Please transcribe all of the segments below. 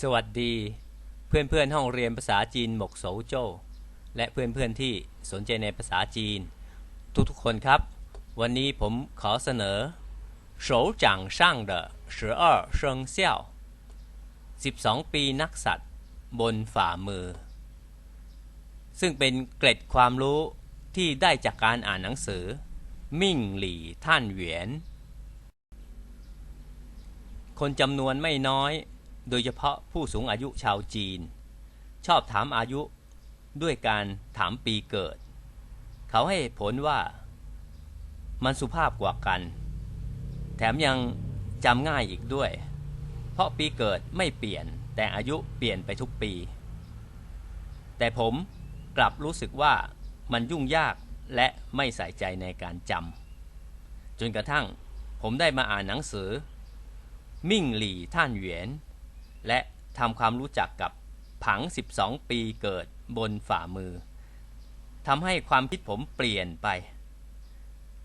สวัสดีเพื่อนเพื่อนๆห้องเรียนภาษาจีนหมกโสโจ้และเพื่อนเพื่อนๆที่สนใจในภาษาจีน ทุกๆคนครับ วันนี้ผมขอเสนอ手掌上的十二生肖12 ปีนักสัตว์บนฝ่ามือ ซึ่งเป็นเกร็ดความรู้ที่ได้จากการอ่านหนังสือ มิ่งหลี่ท่านเหวียน คนจำนวนไม่น้อย โดยเฉพาะผู้สูงอายุชาวจีน ชอบถามอายุด้วยการถามปีเกิด เขาให้ผลว่า มันสุภาพกว่ากัน แถมยังจำง่ายอีกด้วย เพราะปีเกิดไม่เปลี่ยนแต่อายุเปลี่ยนไปทุกปี แต่ผมกลับรู้สึกว่ามันยุ่งยากและไม่ใส่ใจในการจำจนกระทั่งผมได้มาอ่านหนังสือ มิ่งหลี่ท่านเหวียน และทำความรู้จักกับผัง 12 ปีเกิดบนฝ่ามือทำให้ความคิดผมเปลี่ยนไป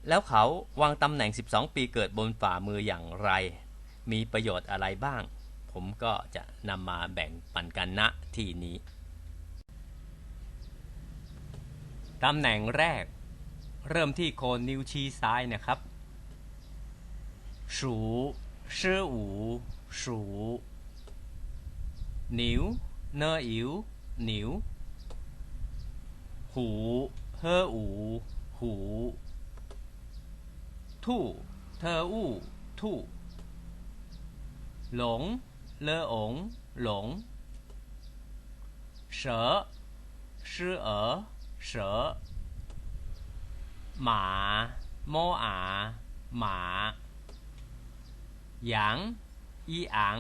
แล้วเขาวางตำแหน่ง 12 ปีเกิดบนฝ่ามืออย่างไร มีประโยชน์อะไรบ้าง ผมก็จะนำมาแบ่งปันกันณที่นี้ตำแหน่งแรก เริ่มที่โคนนิ้วชี้ซ้ายนะครับ สูชื่ออูสู อหมาโมอาหมาหยางอีอัง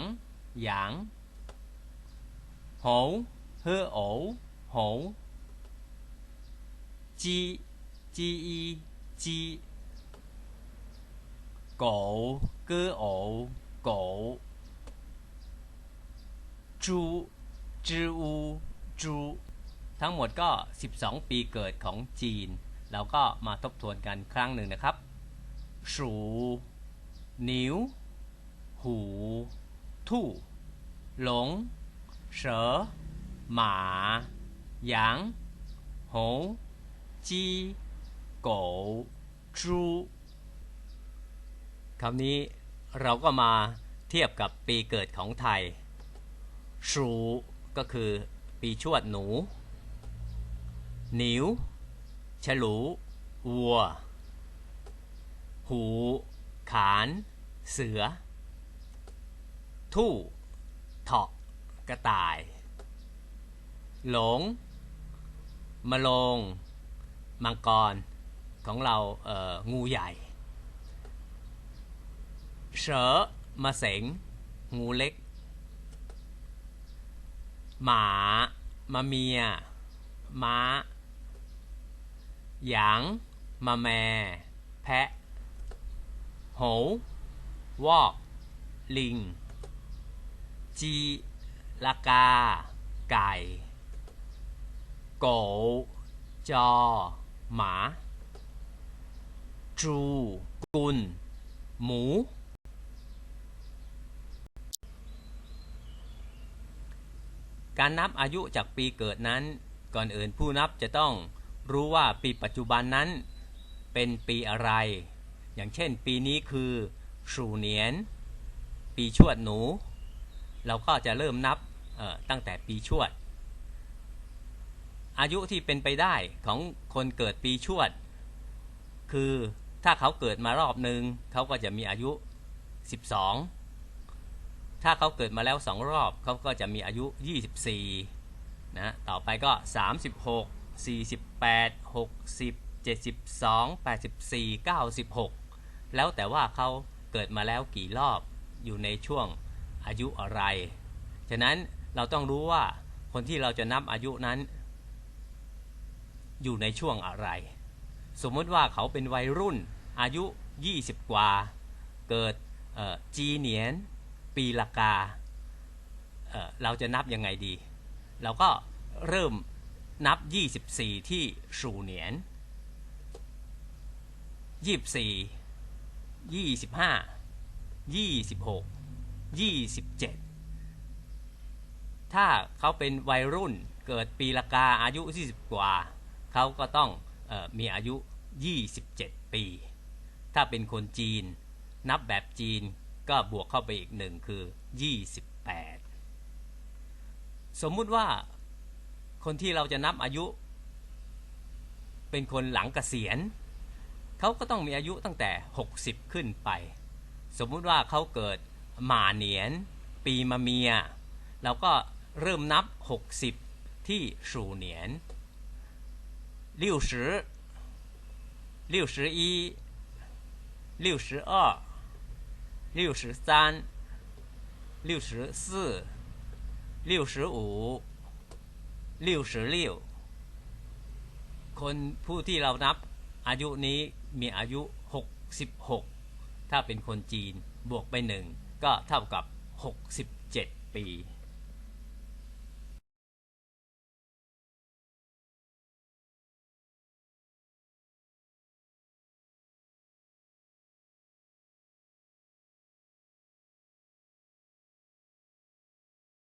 หยางโหเฮอโ hổ hứa ổ hổ chi chi y chi cổ cơ ổ cổ chu chư u chu ทั้งหมดก็ 12 ปีเกิดของจีน เราก็มาทบทวนกันครั้งหนึ่งนะครับ สู นิ้ว หู ทู่ หลง เสอหมาหยางโหจีโกจูคำนี้เราก็มาเทียบกับปีเกิดของไทยชูก็คือปีชวดหนู หนิว ฉลูวัว หู ขาน เสือ ทู่เถาะ กระต่าย หลงมะโรงมังกร ของเราเอ่องูใหญ่เสือมาเสง งูเล็ก หมามาเมีย ม้า หยาง มาแมแพะโหวอก ลิง จี ลากา ไก่โกจอ หมาจูกุลหมู การนับอายุจากปีเกิดนั้น ก่อนอื่นผู้นับจะต้องรู้ว่าปีปัจจุบันนั้น เป็นปีอะไร อย่างเช่นปีนี้คือสูเนียน ปีชวดหนู เราก็จะเริ่มนับ ตั้งแต่ปีชวด อายุที่เป็นไปได้ของคนเกิดปีชวด คือถ้าเขาเกิดมารอบหนึ่งเขาก็จะมีอายุ 12 ถ้าเขาเกิดมาแล้วสองรอบเขาก็จะมีอายุ 24 นะ ต่อไปก็ 36 48 60 72 84 96 แล้วแต่ว่าเขาเกิดมาแล้วกี่รอบอยู่ในช่วงอายุอะไร ฉะนั้น เราต้องรู้ว่าคนที่เราจะนับอายุนั้น อยู่ในช่วงอะไร สมมติว่าเขาเป็นวัยรุ่นอายุ 20 กว่า เกิดจีเนียน ปีละกาเเราจะนับยังไงดี เราก็เริ่มนับ 24 ที่สูเนียน 24 25 26 27 ถ้าเขาเป็นวัยรุ่นเกิดปีละกาอายุ 20 กว่า เขาก็ต้องออมีอายุ 27 ปี ถ้าเป็นคนจีน นับแบบจีนก็บวกเข้าไปอีกหนึ่งคือ 28 สมมุติว่าคนที่เราจะนับอายุ เป็นคนหลังเกษียณ เขาก็ต้องมีอายุตั้งแต่ 60 ขึ้นไป สมมุติว่าเขาเกิดหมาเหนียน ปีมะเมีย เราก็ เริ่มนับ 60 ที่สู่เหนียนลิวสือลิวสืออีลิวสืออ้อลิวสือซานลิวสี่อลิสืออูลิวสือลิคนผู้ที่เรานับอายุนี้มีอายุ 66 ถ้าเป็นคนจีนบวกไปหนึ่งก็เท่ากับ 67 ปี